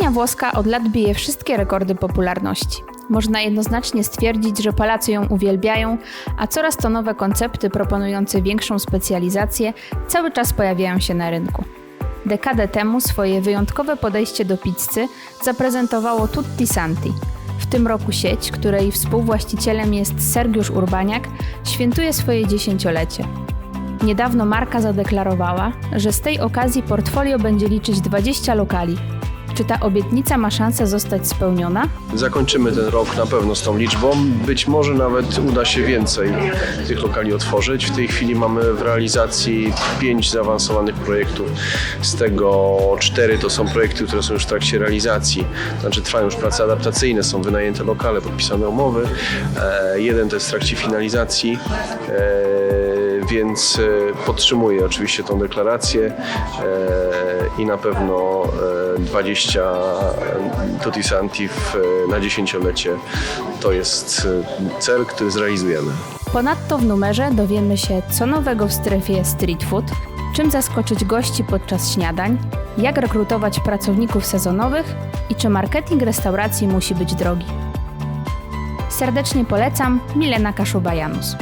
Kuchnia włoska od lat bije wszystkie rekordy popularności. Można jednoznacznie stwierdzić, że Polacy ją uwielbiają, a coraz to nowe koncepty proponujące większą specjalizację cały czas pojawiają się na rynku. Dekadę temu swoje wyjątkowe podejście do pizzy zaprezentowało Tutti Santi. W tym roku sieć, której współwłaścicielem jest Sergiusz Urbaniak, świętuje swoje dziesięciolecie. Niedawno marka zadeklarowała, że z tej okazji portfolio będzie liczyć 20 lokali. Czy ta obietnica ma szansę zostać spełniona? Zakończymy ten rok na pewno z tą liczbą. Być może nawet uda się więcej tych lokali otworzyć. W tej chwili mamy w realizacji pięć zaawansowanych projektów. Z tego cztery to są projekty, które są już w trakcie realizacji. Znaczy trwają już prace adaptacyjne, są wynajęte lokale, podpisane umowy. E, jeden to jest w trakcie finalizacji. E, więc e, podtrzymuję oczywiście tą deklarację e, i na pewno e, 20 Tutti Santi e, na dziesięciolecie to jest e, cel, który zrealizujemy. Ponadto w numerze dowiemy się, co nowego w strefie street food, czym zaskoczyć gości podczas śniadań, jak rekrutować pracowników sezonowych i czy marketing restauracji musi być drogi. Serdecznie polecam Milena Kaszuba-Janus.